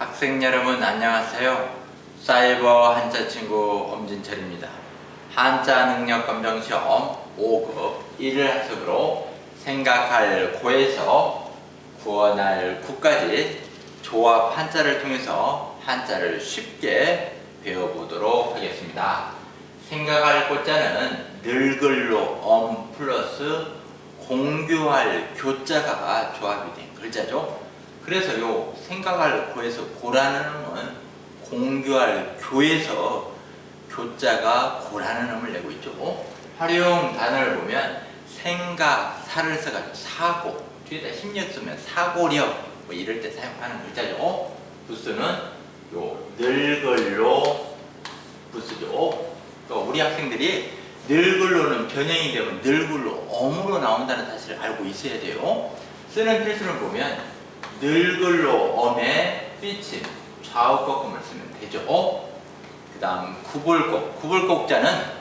학생 여러분 안녕하세요. 사이버 한자 친구 엄진철입니다. 한자 능력 검정 시험 5급 1을 학습으로 생각할 고에서 구원할 구까지 조합 한자를 통해서 한자를 쉽게 배워보도록 하겠습니다. 생각할 고자는 늙을로 엄 플러스 공교할 교자가 조합이 된 글자죠. 그래서 요 생각할 고에서 고라는 음은 공교할 교에서 교자가 고라는 음을 내고 있죠. 활용 단어를 보면 생각, 사를 써가지고 사고 뒤에다 심력 쓰면 사고력 뭐 이럴 때 사용하는 글자죠. 부스는 요 늙을로 부스죠. 또 우리 학생들이 늙을로는 변형이 되면 늙을로 엄으로 나온다는 사실을 알고 있어야 돼요. 쓰는 필수를 보면 늙을로 엄에 삐침 좌우 꺾음을 쓰면 되죠. 그 다음 구불곡 구불곡자는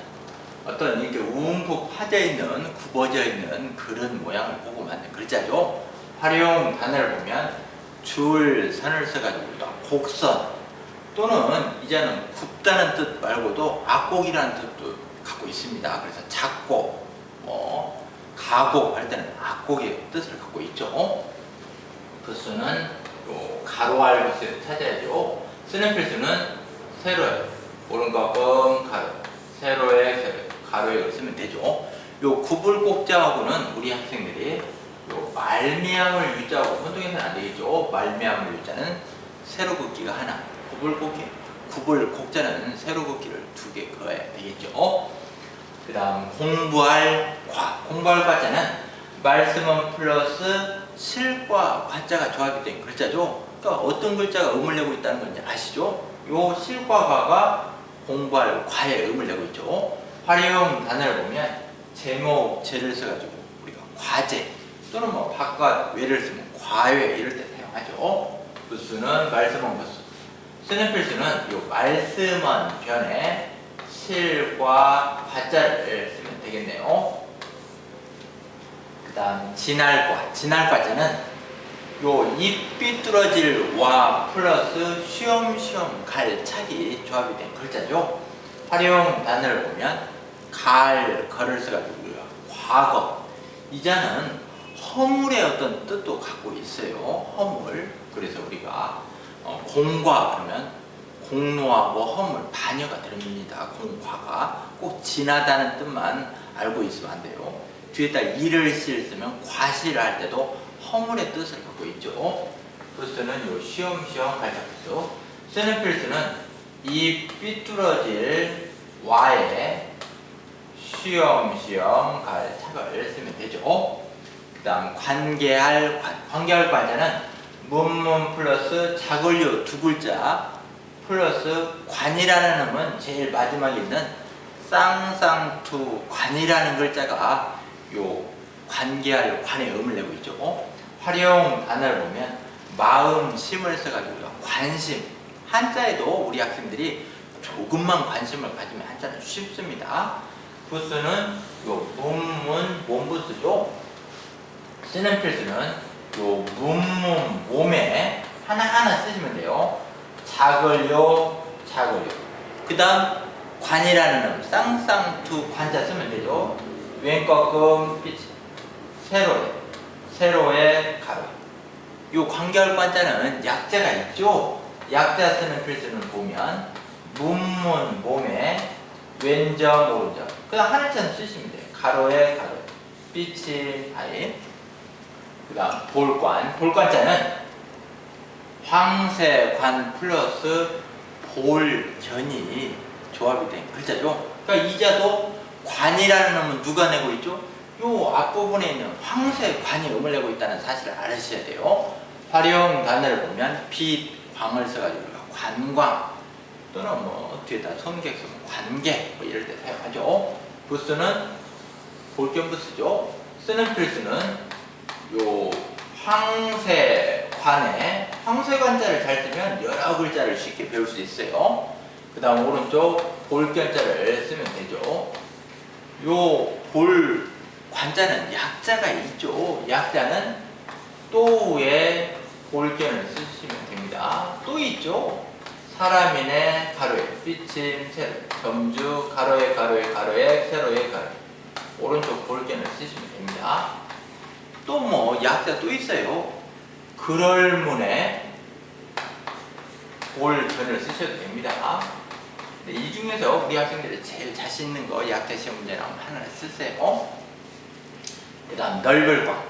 어떤 이렇게 움푹 파져 있는 굽어져 있는 그런 모양을 보고 만든 글자죠. 활용 단어를 보면 줄 선을 써가지고 곡선 또는 이제는 굽다는 뜻 말고도 악곡이라는 뜻도 갖고 있습니다. 그래서 작곡, 뭐 가곡 할 때는 악곡의 뜻을 갖고 있죠. 부수는 요 가로 알고 쓰 찾아야죠. 쓰는 필수는 세로에 오른과 뻥 가로 세로에 세로 가로에 쓰면 되죠. 요 구불곡자하고는 우리 학생들이 요 말미암을 유자하고 혼동해서는 안 되겠죠. 말미암을 유자는 세로 긋기가 하나, 구불곡기 구불곡자는 세로 긋기를 두 개 그어야 되겠죠. 그 다음 공부할 과 공부할 과자는 말씀은 플러스 실과 과자가 조합이 된 글자죠. 그러니까 어떤 글자가 음을 내고 있다는 건지 아시죠? 요 실과 과가 공부할 과에 음을 내고 있죠. 활용 단어를 보면 제목, 제를 써가지고 우리가 과제 또는 뭐 바깥 외를 쓰면 과외 이럴 때 사용하죠. 부수는 말씀은 부수. 쓰는 필수는 요 말씀은 변에 실과 과자를 쓰면 되겠네요. 그 다음 진할과 진할과자는 요입 삐뚤어질 와 플러스 쉬엄쉬엄 갈 차기 조합이 된 글자죠. 활용 단어를 보면 갈, 걸을 써가지고 우리가 과거 이자는 허물의 어떤 뜻도 갖고 있어요. 허물. 그래서 우리가 어, 공과 그러면 공로와 뭐 허물, 반여가 들립니다. 공과가 꼭 지나다는 뜻만 알고 있으면 안 돼요. 뒤에다 이를 실 쓰면 과실을 할 때도 허물의 뜻을 갖고 있죠. 부스는 요 시험시험 갈자부스. 쓰는 필수는 이 삐뚤어질 와에 시험시험 갈 착을 쓰면 되죠. 그 다음 관계할 관. 관계할 관자는 문문 플러스 자글요 두 글자 플러스 관이라는 음은 제일 마지막에 있는 쌍쌍투 관이라는 글자가 요 관계할 관의 음을 내고 있죠. 활용 단어를 보면 마음 심을 써가지고 관심 한자에도 우리 학생들이 조금만 관심을 가지면 한자는 쉽습니다. 부수는 요 문문 몸부수죠. 쓰는 필수는 요 문문 몸에 하나하나 쓰시면 돼요. 작을요 작을요. 그 다음 관이라는 음 쌍쌍투 관자 쓰면 되죠. 왼 꺾음 빛 세로에 세로에 가로. 요 관계할 관자는 약자가 있죠. 약자 쓰는 필수는 보면 문문 몸에 왼점 오른점. 그다음 하늘자는 쓰시면 돼요. 가로에 가로. 빛이 하인. 그다음 볼관. 볼관자는 황새관 플러스 볼견이 조합이 된 글자죠. 그러니까 이자도 관이라는 놈은 누가 내고 있죠? 요 앞부분에 있는 황새 관이 음을 내고 있다는 사실을 알으셔야 돼요. 활용 단어를 보면 빛, 광을 써가지고 관광 또는 뭐 뒤에다 성객 쓰면 관계 뭐 이럴 때 사용하죠. 부스는 볼견 부스죠. 쓰는 필수는 요 황새관에 황새관자를 잘 쓰면 여러 글자를 쉽게 배울 수 있어요. 그 다음 오른쪽 볼견자를 쓰면 되죠. 요 볼 관자는 약자가 있죠. 약자는 또의 볼견을 쓰시면 됩니다. 또 있죠. 사람이네 가로에 삐침 세로 점주 가로에 가로에 가로에 세로에 가로 오른쪽 볼견을 쓰시면 됩니다. 또 뭐 약자 또 있어요. 그럴 문에 볼견을 쓰셔도 됩니다. 근데 이 중에서 우리 학생들이 제일 자신 있는 거 약자 시험 문제 나오면 하나 쓰세요. 그 다음 넓을 광.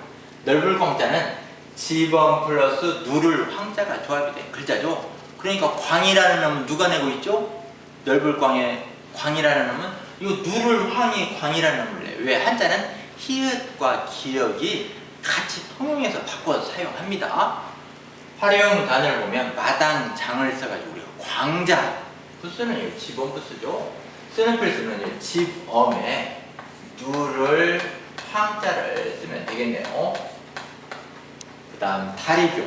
넓을 광자는 지번 플러스 누를 황자가 조합이 된 글자죠. 그러니까 광이라는 놈은 누가 내고 있죠? 넓을 광의 광이라는 놈은 이거 누를 황이 광이라는 놈을 내요. 왜? 한자는 히읗과 기역이 같이 통용해서 바꿔서 사용합니다. 활용 단을 보면 마당 장을 써가지고 우리가 광자 부스는 이 지번 부스죠. 쓰는 필수는 이 집엄에 누를 황자를 쓰면 되겠네요. 그 다음 다리교.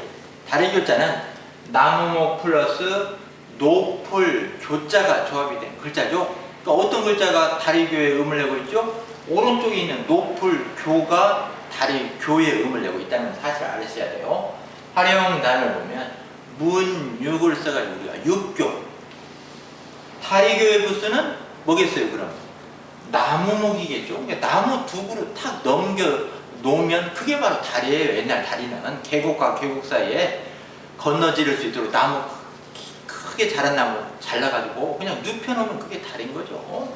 다리교자는 나무목 플러스 노풀 교자가 조합이 된 글자죠. 그러니까 어떤 글자가 다리교의 음을 내고 있죠? 오른쪽에 있는 노풀 교가 다리교의 음을 내고 있다는 사실을 알으셔야 돼요. 활용 단을 보면 문육을 써가지고 우리가 육교. 다리교의 부스는 뭐겠어요 그럼? 나무목이겠죠. 그러니까 나무 두 그루 탁 넘겨 놓으면 그게 바로 다리예요. 옛날 다리는 계곡과 계곡 사이에 건너지를 수 있도록 나무 크게 자란 나무 잘라가지고 그냥 눕혀놓으면 그게 다리인 거죠.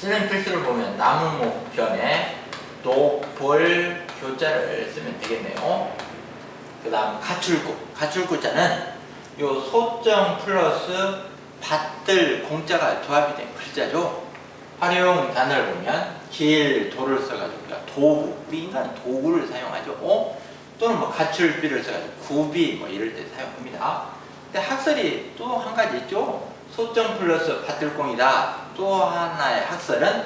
필수를 보면 나무목 편에 노볼 교자를 쓰면 되겠네요. 그 다음 가출구. 가출구자는 요 소정 플러스 밭들 공자가 조합이 된 글자죠. 활용 단어를 보면 길, 도를 써가지고 우리가 도구, 우리 인간은 도구를 사용하죠. 어? 또는 뭐 가출비를 써가지고 구비 뭐 이럴 때 사용합니다. 근데 학설이 또 한 가지 있죠. 소정 플러스 밭들공이다. 또 하나의 학설은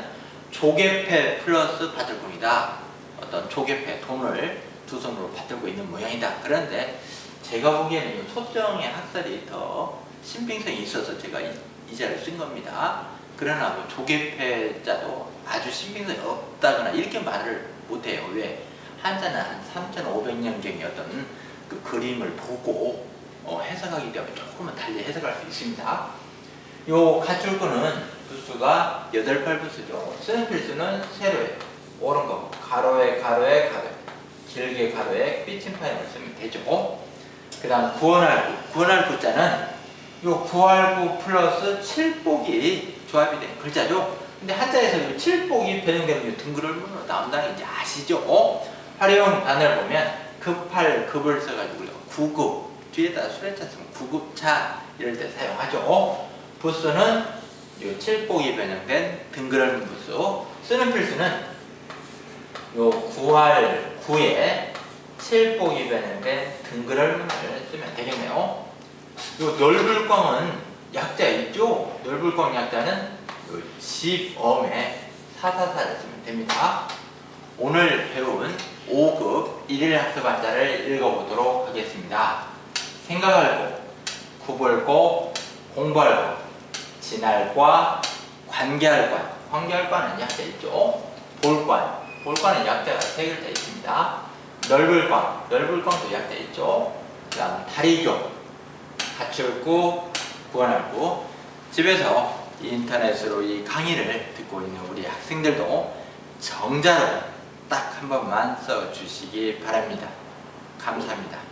조개패 플러스 밭들공이다. 어떤 조개패 돈을 두 손으로 받들고 있는 모양이다. 그런데 제가 보기에는 이 소정의 학설이 더 신빙성이 있어서 제가 이, 이 자를 쓴 겁니다. 그러나 뭐 조개패자도 아주 신빙성이 없다거나 이렇게 말을 못해요. 왜? 한자는 한 3,500년경의 어떤 그 그림을 보고 어, 해석하기 때문에 조금은 달리 해석할 수 있습니다. 요 가출구는 부수가 8팔 부수죠. 쓰는 필수는 세로에 옳은 거 가로에 가로에 가로에 길게 가로에 삐침파임을 쓰면 되죠. 그 다음 구원할 구. 구원할 구자는 요 구할구 플러스 칠복이 조합이 된 글자죠. 근데 한자에서 요 칠복이 변형되면 요 등글을문으로 나온다는 게 이제 아시죠? 어? 활용 단을 보면 급할 급을 써가지고 우리가 구급 뒤에다 수레차 쓰면 구급차 이럴 때 사용하죠. 어? 부수는 요 칠복이 변형된 등글은 부수 쓰는 필수는 요 구할 구에 칠복이 변형된 등글을문을 쓰면 되겠네요. 요 넓을광은 약자 있죠? 넓을광 약자는 요 집엄에 사사사를 쓰면 됩니다. 오늘 배운 5급 1일 학습 한자를 읽어보도록 하겠습니다. 생각할 거, 구볼 거, 공부할 거, 지날 과, 관계할 과, 관계할 과는 약자 있죠? 볼관, 볼관은 약자가 세 글자 있습니다. 넓을 관, 넓을 관도 약자 있죠? 그 다음 다리교, 가출구, 구원할구 집에서 인터넷으로 이 강의를 듣고 있는 우리 학생들도 정자로 딱 한 번만 써주시기 바랍니다. 감사합니다.